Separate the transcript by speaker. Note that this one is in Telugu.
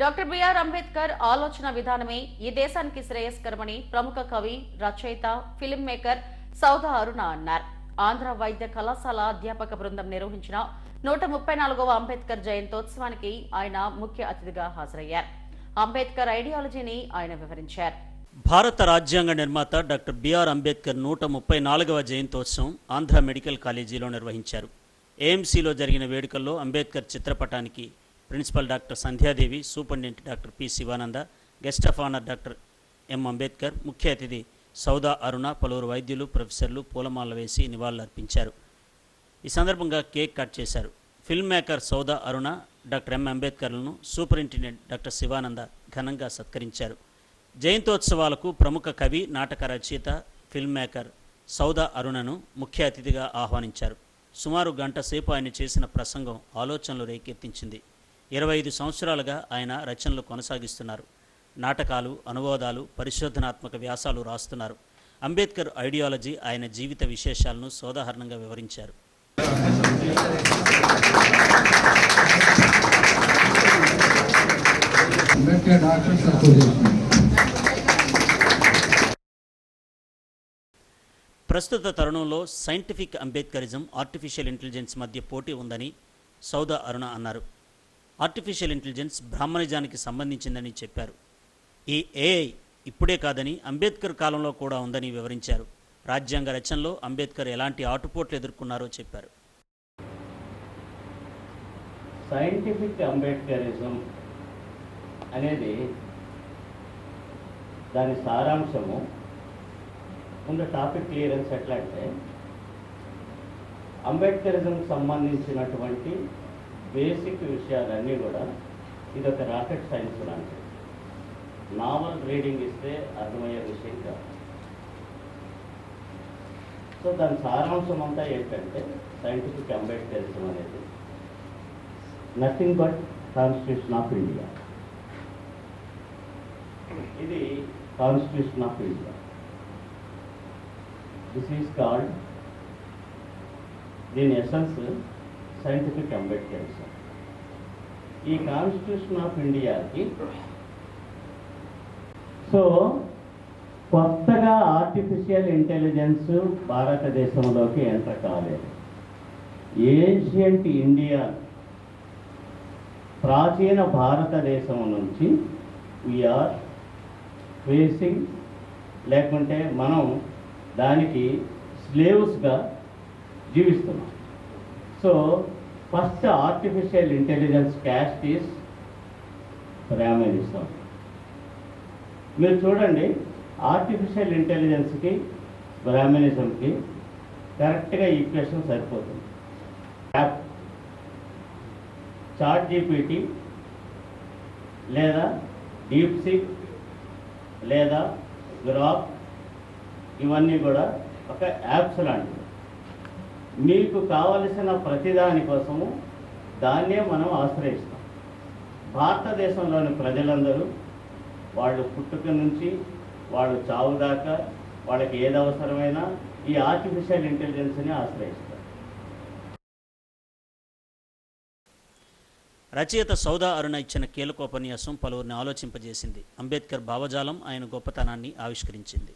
Speaker 1: డాక్టర్ బిఆర్ అంబేద్కర్ ఆలోచన విధానమే ఈ దేశానికి శ్రేయస్కరమని ప్రముఖ కవి రచయిత ఫిలిం మేకర్ సౌదా అరుణ అన్నారు. ఆంధ్ర వైద్య కళాశాల అధ్యాపక బృందం నిర్వహించిన నూట ముప్పై నాలుగవ అంబేద్కర్ జయంతోత్సవానికి ఆయన ముఖ్య అతిథిగా హాజరయ్యారు. అంబేద్కర్ ఐడియాలజీని ఆయన వివరించారు.
Speaker 2: భారత రాజ్యాంగ నిర్మాత డాక్టర్ బిఆర్ అంబేద్కర్ నూట ముప్పై నాలుగవ జయంతోత్సవం ఆంధ్ర మెడికల్ కాలేజీలో నిర్వహించారు. ఏఎంసీలో జరిగిన వేడుకల్లో అంబేద్కర్ చిత్రపటానికి principal doctor Sandhya Devi superintendent doctor P Shivananda guest of honour doctor M Ambedkar ముఖ్య అతిథి సౌదా అరుణ పలువురు వైద్యులు ప్రొఫెసర్లు పూలమాల వేసి నివాళులర్పించారు. ఈ సందర్భంగా కేక్ కట్ చేశారు. Film maker Souda Aruna doctor M అంబేద్కర్లను superintendent doctor Shivananda ఘనంగా సత్కరించారు. జయంతోత్సవాలకు ప్రముఖ కవి నాటక రచయిత ఫిల్మ్ మేకర్ సౌదా అరుణను ముఖ్య అతిథిగా ఆహ్వానించారు. సుమారు గంట సేపు ఆయన చేసిన ప్రసంగం ఆలోచనలు రేకెత్తించింది. ఇరవై ఐదు సంవత్సరాలుగా ఆయన రచనలు కొనసాగిస్తున్నారు. నాటకాలు అనువాదాలు పరిశోధనాత్మక వ్యాసాలు రాస్తున్నారు. అంబేద్కర్ ఐడియాలజీ ఆయన జీవిత విశేషాలను సోదాహరణంగా వివరించారు. ప్రస్తుత తరుణంలో సైంటిఫిక్ అంబేద్కరిజం ఆర్టిఫిషియల్ ఇంటెలిజెన్స్ మధ్య పోటీ ఉందని సౌదా అరుణ అన్నారు. ఆర్టిఫిషియల్ ఇంటెలిజెన్స్ బ్రాహ్మణిజానికి సంబంధించిందని చెప్పారు. ఈ ఏఐ ఇప్పుడే కాదని అంబేద్కర్ కాలంలో కూడా ఉందని వివరించారు. రాజ్యాంగ రచనలో అంబేద్కర్ ఎలాంటి ఆటుపోట్లు ఎదుర్కొన్నారో చెప్పారు.
Speaker 3: సైంటిఫిక్ అంబేద్కరిజం అనేది దాని సారాంశము. ముందు టాపిక్ క్లియరెన్స్ ఎట్లా అంటే అంబేద్కరిజంకి సంబంధించినటువంటి బేసిక్ విషయాలన్నీ కూడా ఇది ఒక రాకెట్ సైన్స్ లాంటిది. నావల్ రీడింగ్ ఇస్తే అర్థమయ్యే విషయం కాదు. సో దాని సారాంశం అంతా ఏంటంటే సైంటిఫిక్ అంబేద్కరిజం అనేది nothing but constitution of India. ఇది constitution of India. This is called దీని ఎసెన్స్ సైంటిఫిక్ అంబేద్కరిజం ఈ కాన్స్టిట్యూషన్ ఆఫ్ ఇండియాకి సో కొత్తగా ఆర్టిఫిషియల్ ఇంటెలిజెన్స్ భారతదేశంలోకి ఎంటర్ కాలేదు. ఏన్షియంట్ ఇండియా ప్రాచీన భారతదేశం నుంచి వీఆర్ ఫేసింగ్ లేకుంటే మనం దానికి స్లేవ్స్గా జీవిస్తున్నాం. So first artificial intelligence caste is Brahminism మీరు చూడండి ఆర్టిఫిషియల్ ఇంటెలిజెన్స్కి బ్రాహ్మణిజంకి కరెక్ట్గా ఈక్వేషన్ సరిపోతుంది. యాప్ చాట్ జీపీటీ లేదా డీప్ సిక్ లేదా గ్రాప్ ఇవన్నీ కూడా ఒక యాప్స్ లాంటివి. మీకు కావలసిన ప్రతిదాని కోసము దాన్నే మనం ఆశ్రయిస్తాం. భారతదేశంలోని ప్రజలందరూ వాళ్ళు పుట్టుక నుంచి వాళ్ళు చావు దాకా వాళ్ళకి ఏది అవసరమైనా ఈ ఆర్టిఫిషియల్ ఇంటెలిజెన్స్ని ఆశ్రయిస్తారు.
Speaker 2: రచయిత సౌదా అరుణ ఇచ్చిన కీలకోపన్యాసం పలువురిని ఆలోచింపజేసింది. అంబేద్కర్ భావజాలం ఆయన గొప్పతనాన్ని ఆవిష్కరించింది.